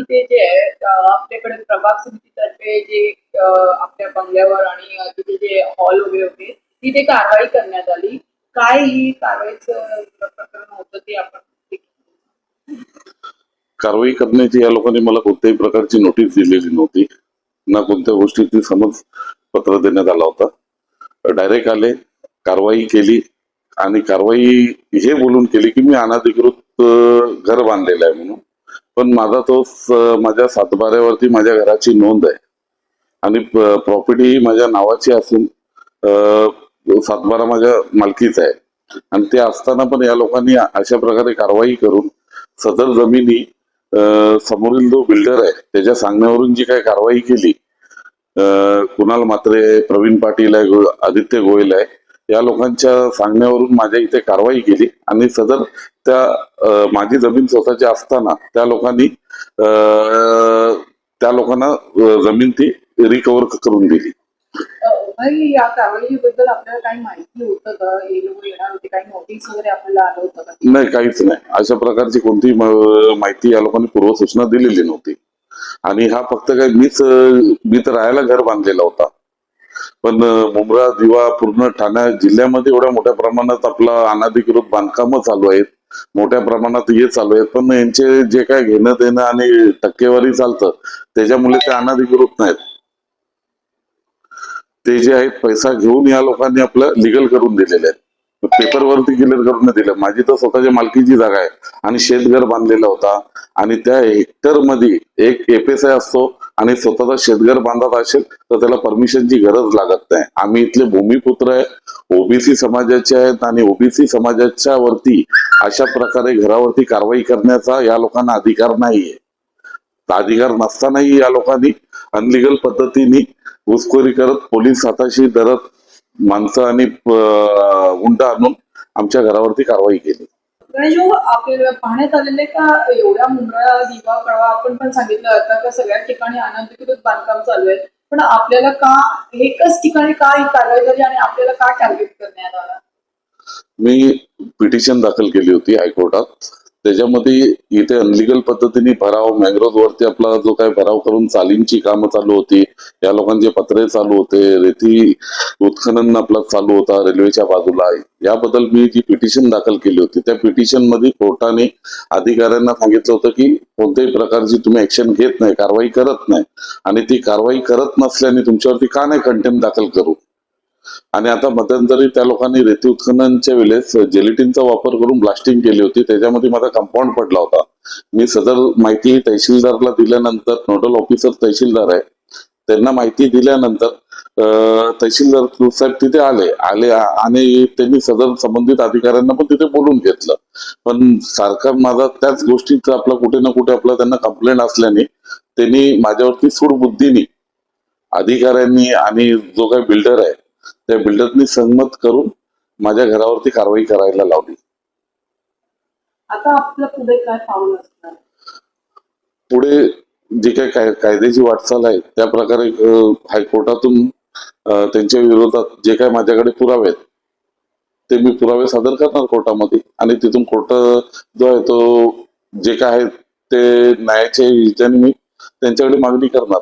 इथे जे आहे आपल्याकडे प्रभाग समितीतर्फे जे आपल्या बंगल्यावर आणि तिथे जे हॉल वगैरे होते तिथे कारवाई करण्यात आली. काय ही कारवाईचं प्रकरण होतं ते आपण कारवाई करण्याची या लोकांनी मला कोणत्याही प्रकारची नोटीस दिलेली नव्हती. ना कोणत्या गोष्टीची समज पत्र देण्यात आला होता. डायरेक्ट आले कारवाई केली आणि कारवाई हे बोलून केली की मी अनाधिकृत घर बांधलेलं आहे म्हणून. पण माझा तोच माझ्या सातबाऱ्यावरती माझ्या घराची नोंद आहे. आणि प्रॉपर्टी ही माझ्या नावाची असून सातबारा माझ्या मालकीचा आहे. आणि ते असताना पण या लोकांनी अशा प्रकारे कारवाई करून सदर जमिनी समोरील जो बिल्डर आहे त्याच्या सांगण्यावरून जी काही कारवाई केली कुणाल मात्रे आहे, प्रवीण पाटील आहे आदित्य गोयल आहे या लोकांच्या सांगण्यावरून माझ्या इथे कारवाई केली. आणि सदर त्या माझी जमीन स्वतःची असताना त्या लोकांनी त्या लोकांना जमीन ती रिकव्हर करून दिली. अं, भाई या कारवाईबद्दल आपल्याला काही माहिती होतं का? लोक येणार होते काही नोटीस वगैरे आपल्याला आलं होतं का? नाही काहीच नाही. अशा प्रकारची कोणतीही म- माहिती या लोकांनी पूर्वसूचना दिलेली नव्हती. आणि हा फक्त काय मीच मी तर राहायला घर बांधलेला होता. पण मुंब्रा दिवा पूर्ण ठाणे जिल्ह्यामध्ये एवढ्या मोठ्या प्रमाणात आपला अनाधिकृत बांधकामं चालू आहेत. मोठ्या प्रमाणात हे चालू आहेत. पण यांचे जे काय घेणं देणं आणि टक्केवारी चालतं त्याच्यामुळे ते अनाधिकृत नाहीत. ते जे आहेत पैसा घेऊन या लोकांनी आपलं लिगल करून दिलेले आहेत पेपरवरती क्लिअर करून दिले दिलं. माझी तर स्वतःच्या मालकीची जागा आहे. आणि शेतघर बांधलेला होता. आणि त्या हेक्टरमध्ये एक एफएसआय असतो. आणि स्वतःचा शेतघर बांधत असेल तर त्याला परमिशनची गरज लागत नाही. आम्ही इथले भूमिपुत्र आहे ओबीसी समाजाचे आहेत आणि ओबीसी समाजाच्या वरती अशा प्रकारे घरावरती कारवाई करण्याचा या लोकांना अधिकार नाहीये. अधिकार नसतानाही या लोकांनी अनलिगल पद्धतीने घुसखोरी करत पोलीस हाताशी धरत माणसं आणि अं, आणून आमच्या घरावरती कारवाई केली. गणेशभाऊ आपल्याला पाहण्यात आलेले का? एवढ्या मुंबळा दिवा कळवा आपण पण सांगितलं आता का सगळ्या ठिकाणी अनधिकृत बांधकाम चालू आहे पण आपल्याला का एकच ठिकाणी का ही कारवाई झाली आणि आपल्याला का टार्गेट करण्यात आला? मी पिटिशन दाखल केली होती हायकोर्टात. त्याच्यामध्ये इथे अनलिगल पद्धतीने भराव मँग्रोव्ह वरती आपला जो काही भराव करून चालींची कामं चालू होती. या लोकांचे पत्रे चालू होते रेती उत्खनन आपला चालू होता रेल्वेच्या बाजूला. याबद्दल मी जी पिटिशन दाखल केली होती त्या पिटिशनमध्ये कोर्टाने अधिकाऱ्यांना सांगितलं होतं की कोणत्याही प्रकारची तुम्ही ऍक्शन घेत नाही कारवाई करत नाही. आणि ती कारवाई करत नसल्याने तुमच्यावरती का नाही कंटेम दाखल करू? आणि आता मध्यंतरी त्या लोकांनी रेती उत्खननच्या वेळेस जेलिटिनचा वापर करून ब्लास्टिंग केली होती. त्याच्यामध्ये माझा कंपाऊंड पडला होता. मी सदर माहिती तहसीलदारला दिल्यानंतर नोडल ऑफिसर तहसीलदार आहे त्यांना माहिती दिल्यानंतर तहसीलदार साहेब तिथे आले. आले आणि त्यांनी सदर संबंधित अधिकाऱ्यांना पण तिथे बोलून घेतलं. पण सारखा माझा त्याच गोष्टीचा आपला कुठे ना कुठे आपला त्यांना कंप्लेंट असल्याने त्यांनी माझ्यावरती सूडबुद्धीने अधिकाऱ्यांनी आणि जो काही बिल्डर आहे त्या बिल्डरनी सहमत करून माझ्या घरावरती कारवाई करायला लावली. आता आपलं पुढे काय पाऊल असणार? पुढे जी काही काय कायद्याची वाटचाल आहे त्या प्रकारे हायकोर्टातून त्यांच्या विरोधात जे काय माझ्याकडे पुरावे आहेत ते मी पुरावे सादर करणार कोर्टामध्ये. आणि तिथून कोर्ट जो आहे तो जे काय आहे ते न्यायाच्या मी त्यांच्याकडे मागणी करणार.